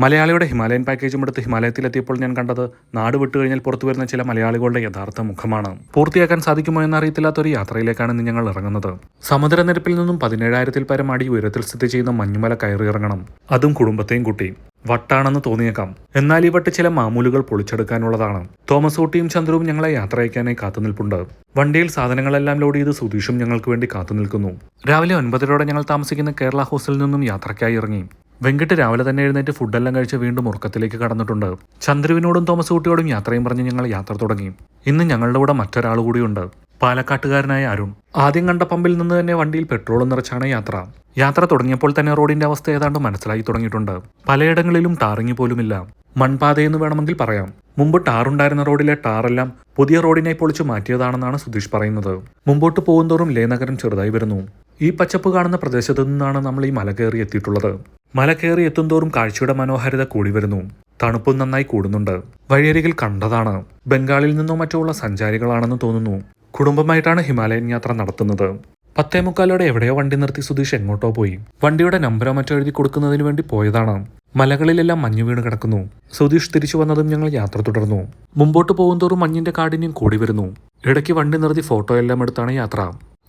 മലയാളിയുടെ ഹിമാലയൻ പാക്കേജും എടുത്ത് ഹിമാലയത്തിലെത്തിയപ്പോൾ ഞാൻ കണ്ടത് നാട് വിട്ടു കഴിഞ്ഞാൽ പുറത്തു വരുന്ന ചില മലയാളികളുടെ യഥാർത്ഥ മുഖമാണ്. പൂർത്തിയാക്കാൻ സാധിക്കുമോ എന്നറിയത്തില്ലാത്ത ഒരു യാത്രയിലേക്കാണ് ഇന്ന് ഞങ്ങൾ ഇറങ്ങുന്നത്. സമുദ്രനിരപ്പിൽ നിന്നും പതിനേഴായിരത്തിൽ പരം അടി ഉയരത്തിൽ സ്ഥിതി ചെയ്യുന്ന മഞ്ഞുമല കയറി ഇറങ്ങണം. അതും കുടുംബത്തെയും കൂട്ടി. വട്ടാണെന്ന് തോന്നിയേക്കാം. എന്നാൽ ഈ വട്ട് ചില മാമൂലുകൾ പൊളിച്ചെടുക്കാനുള്ളതാണ്. തോമസ് ഊട്ടിയും ചന്ദ്രവും ഞങ്ങളെ യാത്ര അയക്കാനായി കാത്തുനിൽപ്പുണ്ട്. വണ്ടിയിൽ സാധനങ്ങളെല്ലാം ലോഡ് ചെയ്ത് സുധീഷും ഞങ്ങൾക്ക് വേണ്ടി കാത്തുനിൽക്കുന്നു. രാവിലെ ഒൻപതരോടെ ഞങ്ങൾ താമസിക്കുന്ന കേരള ഹൗസിൽ നിന്നും യാത്രയ്ക്കായി ഇറങ്ങി. വെങ്കിട്ട് രാവിലെ തന്നെ എഴുന്നേറ്റ് ഫുഡെല്ലാം കഴിച്ച് വീണ്ടും ഉറക്കത്തിലേക്ക് കടന്നിട്ടുണ്ട്. ചന്ദ്രുവിനോടും തോമസ് കുട്ടിയോടും യാത്രയും പറഞ്ഞ് ഞങ്ങൾ യാത്ര തുടങ്ങി. ഇന്ന് ഞങ്ങളുടെ കൂടെ മറ്റൊരാൾ കൂടിയുണ്ട്. പാലക്കാട്ടുകാരനായ അരുൺ. ആദ്യം കണ്ട പമ്പിൽ നിന്ന് തന്നെ വണ്ടിയിൽ പെട്രോളും നിറച്ചാണ് യാത്ര. യാത്ര തുടങ്ങിയപ്പോൾ തന്നെ റോഡിന്റെ അവസ്ഥ ഏതാണ്ട് മനസ്സിലായി തുടങ്ങിയിട്ടുണ്ട്. പലയിടങ്ങളിലും ടാറിങ് പോലുമില്ല. മൺപാതയെന്ന് വേണമെങ്കിൽ പറയാം. മുമ്പ് ടാറുണ്ടായിരുന്ന റോഡിലെ ടാറെല്ലാം പുതിയ റോഡിനെ പൊളിച്ചു മാറ്റിയതാണെന്നാണ് സുധീഷ് പറയുന്നത്. മുമ്പോട്ട് പോകുന്തോറും ലേ നഗരം ചെറുതായി വരുന്നു. ഈ പച്ചപ്പ് കാണുന്ന പ്രദേശത്തു നിന്നാണ് നമ്മൾ ഈ മല കയറി എത്തിയിട്ടുള്ളത്. മല കയറി എത്തുന്തോറും കാഴ്ചയുടെ മനോഹാരിത കൂടി വരുന്നു. തണുപ്പും നന്നായി കൂടുന്നുണ്ട്. വഴിയരികിൽ കണ്ടതാണ്. ബംഗാളിൽ നിന്നോ മറ്റോ ഉള്ള സഞ്ചാരികളാണെന്ന് തോന്നുന്നു. കുടുംബമായിട്ടാണ് ഹിമാലയൻ യാത്ര നടത്തുന്നത്. പത്തേ മുക്കാലോടെ എവിടെയോ വണ്ടി നിർത്തി സുധീഷ് എങ്ങോട്ടോ പോയി. വണ്ടിയുടെ നമ്പരോ മറ്റോ എഴുതി കൊടുക്കുന്നതിന് വേണ്ടി പോയതാണ്. മലകളിലെല്ലാം മഞ്ഞു വീണ് കിടക്കുന്നു. സുധീഷ് തിരിച്ചു വന്നതും ഞങ്ങൾ യാത്ര തുടർന്നു. മുമ്പോട്ട് പോകുന്തോറും മഞ്ഞിന്റെ കാഠിന്യം കൂടി വരുന്നു. ഇടയ്ക്ക് വണ്ടി നിർത്തി ഫോട്ടോ എല്ലാം എടുത്താണ് യാത്ര.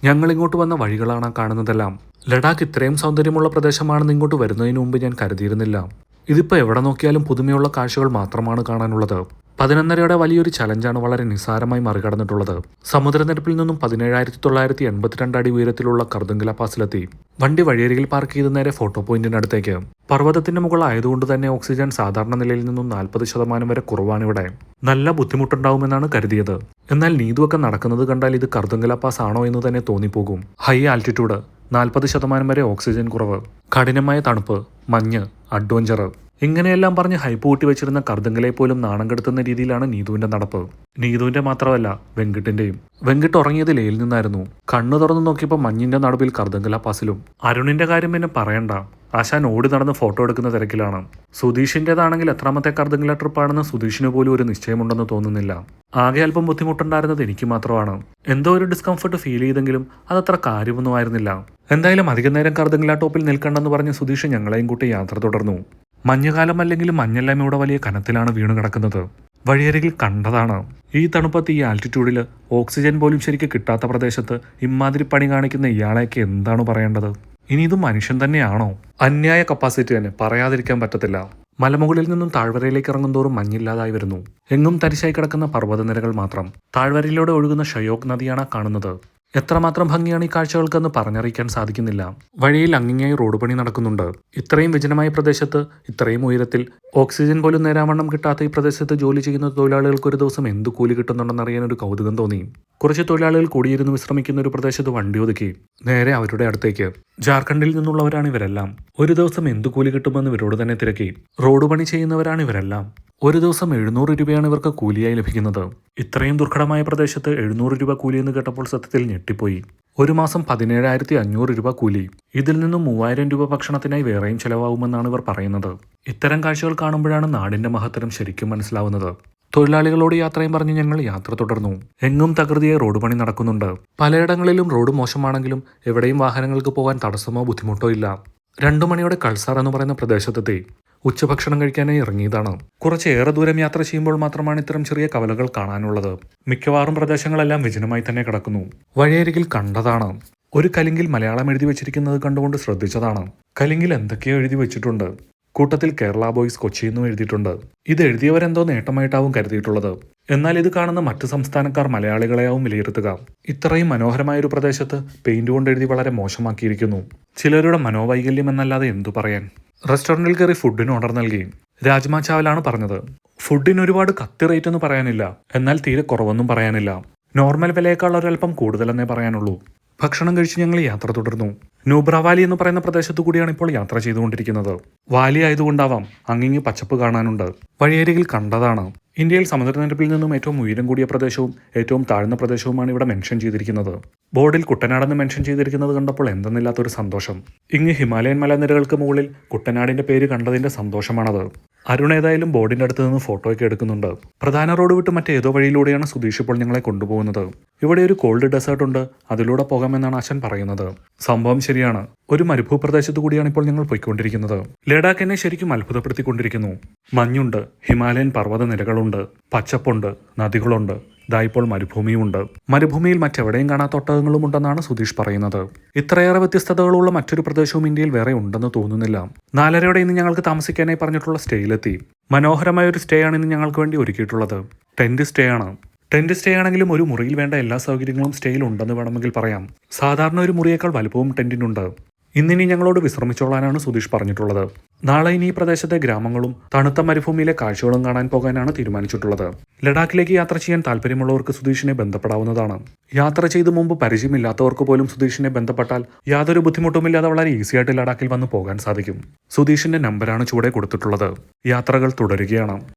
ഞങ്ങൾ ഇങ്ങോട്ട് വന്ന വഴികളാണ് കാണുന്നതെല്ലാം. ലഡാക്ക് ഇത്രയും സൗന്ദര്യമുള്ള പ്രദേശമാണെന്ന് ഇങ്ങോട്ട് വരുന്നതിന് മുമ്പ് ഞാൻ കരുതിയിരുന്നില്ല. ഇതിപ്പോ എവിടെ നോക്കിയാലും പുതുമയുള്ള കാഴ്ചകൾ മാത്രമാണ് കാണാനുള്ളത്. പതിനൊന്നരയുടെ വലിയൊരു ചലഞ്ചാണ് വളരെ നിസാരമായി മറികടന്നിട്ടുള്ളത്. സമുദ്രനിരപ്പിൽ നിന്നും പതിനേഴായിരത്തി തൊള്ളായിരത്തി എൺപത്തിരണ്ട് അടി ഉയരത്തിലുള്ള കർദുങ്കല പാസിലെത്തി. വണ്ടി വഴിയരികിൽ പാർക്ക് ചെയ്ത് നേരെ ഫോട്ടോ പോയിന്റിനടുത്തേക്ക്. പർവതത്തിന്റെ മുകളായതുകൊണ്ട് തന്നെ ഓക്സിജൻ സാധാരണ നിലയിൽ നിന്നും നാൽപ്പത് ശതമാനം വരെ കുറവാണിവിടെ. നല്ല ബുദ്ധിമുട്ടുണ്ടാവുമെന്നാണ് കരുതിയത്. എന്നാൽ നീതുവൊക്കെ നടക്കുന്നത് കണ്ടാൽ ഇത് കർദുങ്കല പാസ് ആണോ എന്ന് തന്നെ തോന്നിപ്പോകും. ഹൈ ആൾട്ടിറ്റ്യൂഡ് നാൽപ്പത് ശതമാനം വരെ ഓക്സിജൻ കുറവ്. കഠിനമായ തണുപ്പ് മഞ്ഞ് അഡ്വഞ്ചർ ഇങ്ങനെയെല്ലാം പറഞ്ഞ് ഹൈപ്പ് കൂട്ടി വെച്ചിരുന്ന കർദങ്കലെ പോലും നാണം കെടുത്തുന്ന രീതിയിലാണ് നീതുവിന്റെ നടപ്പ്. നീതുവിന്റെ മാത്രമല്ല വെങ്കിട്ടിന്റെയും. വെങ്കിട്ട് ഉറങ്ങിയത് ലേയിൽ നിന്നായിരുന്നു. കണ്ണു തുറന്നു നോക്കിയപ്പോൾ മഞ്ഞിന്റെ നടുവിൽ കർദങ്കല പസിലും. അരുണിന്റെ കാര്യം പിന്നെ പറയണ്ട. ആശാൻ ഓടി നടന്ന് ഫോട്ടോ എടുക്കുന്ന തിരക്കിലാണ്. സുധീഷിന്റേതാണെങ്കിൽ എത്രാമത്തെ കർദങ്കല ട്രിപ്പാണെന്ന് സുധീഷിന് പോലും ഒരു നിശ്ചയമുണ്ടെന്ന് തോന്നുന്നില്ല. ആകെ അല്പം ബുദ്ധിമുട്ടുണ്ടായിരുന്നത് എനിക്ക് മാത്രമാണ്. എന്തോ ഒരു ഡിസ്കംഫർട്ട് ഫീൽ ചെയ്തെങ്കിലും അതത്ര കാര്യമൊന്നും ആയിരുന്നില്ല. എന്തായാലും അധികം നേരം ടോപ്പിൽ നിൽക്കണ്ടെന്ന് പറഞ്ഞ് സുധീഷ് ഞങ്ങളെയും കൂട്ടി യാത്ര തുടർന്നു. മഞ്ഞുകാലം അല്ലെങ്കിൽ മഞ്ഞെല്ലാം ഇവിടെ വലിയ കനത്തിലാണ് വീണു കിടക്കുന്നത്. വഴിയരികിൽ കണ്ടതാണ്. ഈ തണുപ്പത്ത് ഈ ആൾട്ടിറ്റ്യൂഡിൽ ഓക്സിജൻ പോലും ശരിക്കും കിട്ടാത്ത പ്രദേശത്ത് ഇമാതിരി പണി കാണിക്കുന്ന ഇയാളെയൊക്കെ എന്താണ് പറയേണ്ടത്? ഇനി ഇത് മനുഷ്യൻ തന്നെയാണോ? അന്യായ കപ്പാസിറ്റി തന്നെ പറയാതിരിക്കാൻ പറ്റത്തില്ല. മലമുകളിൽ നിന്നും താഴ്വരയിലേക്ക് ഇറങ്ങുന്തോറും മഞ്ഞില്ലാതായി വരുന്നു. എങ്ങും തരിശായി കിടക്കുന്ന പർവതനിരകൾ മാത്രം താഴ്വരയിലൂടെ ഒഴുകുന്ന ഷയോക് നദിയാണ് കാണുന്നത്. എത്രമാത്രം ഭംഗിയാണ് ഈ കാഴ്ചകൾക്കെന്ന് പറഞ്ഞറിയിക്കാൻ സാധിക്കുന്നില്ല. വഴിയിൽ അങ്ങിങ്ങായി റോഡ് പണി നടക്കുന്നുണ്ട്. ഇത്രയും വിജനമായ പ്രദേശത്ത് ഇത്രയും ഉയരത്തിൽ ഓക്സിജൻ പോലും നേരാവണ്ണം കിട്ടാത്ത ഈ പ്രദേശത്ത് ജോലി ചെയ്യുന്ന തൊഴിലാളികൾക്ക് ഒരു ദിവസം എന്ത് കൂലി കിട്ടുന്നുണ്ടെന്നറിയാൻ ഒരു കൗതുകം തോന്നി. കുറച്ച് തൊഴിലാളികൾ കൂടിയിരുന്ന് വിശ്രമിക്കുന്ന ഒരു പ്രദേശത്ത് വണ്ടി ഒതുക്കി നേരെ അവരുടെ അടുത്തേക്ക്. ജാർഖണ്ഡിൽ നിന്നുള്ളവരാണ് ഇവരെല്ലാം. ഒരു ദിവസം എന്ത് കൂലി കിട്ടുമെന്ന് ഇവരോട് തന്നെ തിരക്കി. റോഡ് പണി ചെയ്യുന്നവരാണ് ഇവരെല്ലാം. ഒരു ദിവസം എഴുന്നൂറ് രൂപയാണ് ഇവർക്ക് കൂലിയായി ലഭിക്കുന്നത്. ഇത്രയും ദുർഘടമായ പ്രദേശത്ത് എഴുന്നൂറ് രൂപ കൂലി എന്ന് കേട്ടപ്പോൾ സത്യത്തിൽ ഞെട്ടിപ്പോയി. ഒരു മാസം പതിനേഴായിരത്തി അഞ്ഞൂറ് രൂപ കൂലി. ഇതിൽ നിന്നും മൂവായിരം രൂപ ഭക്ഷണത്തിനായി വേറെയും ചെലവാകുമെന്നാണ് ഇവർ പറയുന്നത്. ഇത്തരം കാഴ്ചകൾ കാണുമ്പോഴാണ് നാടിന്റെ മഹത്തരം ശരിക്കും മനസ്സിലാവുന്നത്. തൊഴിലാളികളോട് യാത്രയും പറഞ്ഞ് ഞങ്ങൾ യാത്ര തുടർന്നു. എങ്ങും തകൃതിയെ റോഡ് പണി നടക്കുന്നുണ്ട്. പലയിടങ്ങളിലും റോഡ് മോശമാണെങ്കിലും എവിടെയും വാഹനങ്ങൾക്ക് പോകാൻ തടസ്സമോ ബുദ്ധിമുട്ടോ ഇല്ല. രണ്ടു മണിയോടെ കൾസാർ എന്ന് പറയുന്ന പ്രദേശത്തെത്തി. ഉച്ചഭക്ഷണം കഴിക്കാനായി ഇറങ്ങിയതാണ്. കുറച്ച് ഏറെ ദൂരം യാത്ര ചെയ്യുമ്പോൾ മാത്രമാണ് ഇത്തരം ചെറിയ കവലകൾ കാണാനുള്ളത്. മിക്കവാറും പ്രദേശങ്ങളെല്ലാം വിജനമായി തന്നെ കിടക്കുന്നു. വഴിയരികിൽ കണ്ടതാണ്. ഒരു കലിങ്കിൽ മലയാളം എഴുതി വെച്ചിരിക്കുന്നത് കണ്ടുകൊണ്ട് ശ്രദ്ധിച്ചതാണ്. കലിങ്കിൽ എന്തൊക്കെയോ എഴുതി വെച്ചിട്ടുണ്ട്. കൂട്ടത്തിൽ കേരള ബോയ്സ് കൊച്ചി എന്നും എഴുതിയിട്ടുണ്ട്. ഇത് എഴുതിയവരെന്തോ നേട്ടമായിട്ടാവും കരുതിയിട്ടുള്ളത്. എന്നാൽ ഇത് കാണുന്ന മറ്റു സംസ്ഥാനക്കാർ മലയാളികളെയാവും വിലയിരുത്തുക. ഇത്രയും മനോഹരമായ ഒരു പ്രദേശത്ത് പെയിന്റ് കൊണ്ട് എഴുതി വളരെ മോശമാക്കിയിരിക്കുന്നു. ചിലരുടെ മനോവൈകല്യം എന്നല്ലാതെ എന്തു പറയാൻ? റെസ്റ്റോറന്റിൽ കയറി ഫുഡിന് ഓർഡർ നൽകി. രാജ്മ ചാവലാണ് പറഞ്ഞത്. ഫുഡിന് ഒരുപാട് കത്തി റേറ്റ് ഒന്നും പറയാനില്ല. എന്നാൽ തീരെ കുറവൊന്നും പറയാനില്ല. നോർമൽ വിലയേക്കാൾ ഒരല്പം കൂടുതലെന്നേ പറയാനുള്ളൂ. ഭക്ഷണം കഴിച്ച് ഞങ്ങൾ യാത്ര തുടർന്നു. നൂബ്ര വാലി എന്ന് പറയുന്ന പ്രദേശത്തു കൂടിയാണ് ഇപ്പോൾ യാത്ര ചെയ്തുകൊണ്ടിരിക്കുന്നത്. വാലി ആയതുകൊണ്ടാവാം അങ്ങിങ്ങി പച്ചപ്പ് കാണാനുണ്ട്. വഴിയരികിൽ കണ്ടതാണ്. ഇന്ത്യയിൽ സമുദ്രനിരപ്പിൽ നിന്നും ഏറ്റവും ഉയരം കൂടിയ പ്രദേശവും ഏറ്റവും താഴ്ന്ന പ്രദേശവുമാണ് ഇവിടെ മെൻഷൻ ചെയ്തിരിക്കുന്നത്. ബോർഡിൽ കുട്ടനാടെന്ന് മെൻഷൻ ചെയ്തിരിക്കുന്നത് കണ്ടപ്പോൾ എന്തെന്നില്ലാത്തൊരു സന്തോഷം. ഇങ്ങ് ഹിമാലയൻ മലനിരകൾക്ക് മുകളിൽ കുട്ടനാടിന്റെ പേര് കണ്ടതിന്റെ സന്തോഷമാണത്. അരുൺ ഏതായാലും ബോർഡിന്റെ അടുത്ത് നിന്ന് ഫോട്ടോയൊക്കെ എടുക്കുന്നുണ്ട്. പ്രധാന റോഡ് വിട്ട് മറ്റേതോ വഴിയിലൂടെയാണ് സുധീഷ് ഇപ്പോൾ ഞങ്ങളെ കൊണ്ടുപോകുന്നത്. ഇവിടെ ഒരു കോൾഡ് ഡെസേർട്ട് ഉണ്ട്. അതിലൂടെ പോകാമെന്നാണ് അച്ഛൻ പറയുന്നത്. സംഭവം ശരിയാണ്. ഒരു മരുഭൂപ്രദേശത്തു കൂടിയാണ് ഇപ്പോൾ ഞങ്ങൾ പോയിക്കൊണ്ടിരിക്കുന്നത്. ലഡാക്ക് എന്നെ ശരിക്കും അത്ഭുതപ്പെടുത്തിക്കൊണ്ടിരിക്കുന്നു. മഞ്ഞുണ്ട്. ഹിമാലയൻ പർവത നിരകളുണ്ട് പച്ചപ്പുണ്ട്. നദികളുണ്ട്. ദാ ഇപ്പോൾ മരുഭൂമിയുമുണ്ട് മരുഭൂമിയിൽ മറ്റെവിടെയും കാണാത്ത ഒട്ടകങ്ങളും ഉണ്ടെന്നാണ് സുധീഷ് പറയുന്നത്. ഇത്രയേറെ വ്യത്യസ്തതകളുള്ള മറ്റൊരു പ്രദേശവും ഇന്ത്യയിൽ വേറെ ഉണ്ടെന്ന് തോന്നുന്നില്ല. നാലരയോടെ ഇന്ന് ഞങ്ങൾക്ക് താമസിക്കാനായി പറഞ്ഞിട്ടുള്ള സ്റ്റേയിലെത്തി. മനോഹരമായ ഒരു സ്റ്റേ ആണ് ഇന്ന് ഞങ്ങൾക്ക് വേണ്ടി ഒരുക്കിയിട്ടുള്ളത്. ടെന്റ് സ്റ്റേ ആണ് ടെന്റ് സ്റ്റേ ആണെങ്കിലും ഒരു മുറിയിൽ വേണ്ട എല്ലാ സൗകര്യങ്ങളും സ്റ്റേയിൽ ഉണ്ടെന്ന് വേണമെങ്കിൽ പറയാം. സാധാരണ ഒരു മുറിയേക്കാൾ വലുപ്പവും ടെന്റിനുണ്ട്. ഇന്നിനി ഞങ്ങളോട് വിശ്രമിച്ചോളാനാണ് സുധീഷ് പറഞ്ഞിട്ടുള്ളത്. നാളെ ഇനി ഈ പ്രദേശത്തെ ഗ്രാമങ്ങളും തണുത്ത മരുഭൂമിയിലെ കാഴ്ചകളും കാണാൻ പോകാനാണ് തീരുമാനിച്ചിട്ടുള്ളത്. ലഡാക്കിലേക്ക് യാത്ര ചെയ്യാൻ താല്പര്യമുള്ളവർക്ക് സുധീഷിനെ ബന്ധപ്പെടാവുന്നതാണ്. യാത്ര ചെയ്ത് മുമ്പ് പരിചയമില്ലാത്തവർക്ക് പോലും സുധീഷിനെ ബന്ധപ്പെട്ടാൽ യാതൊരു ബുദ്ധിമുട്ടുമില്ലാതെ വളരെ ഈസിയായിട്ട് ലഡാക്കിൽ വന്ന് പോകാൻ സാധിക്കും. സുധീഷിന്റെ നമ്പറാണ് ചൂടെ കൊടുത്തിട്ടുള്ളത്. യാത്രകൾ തുടരുകയാണ്.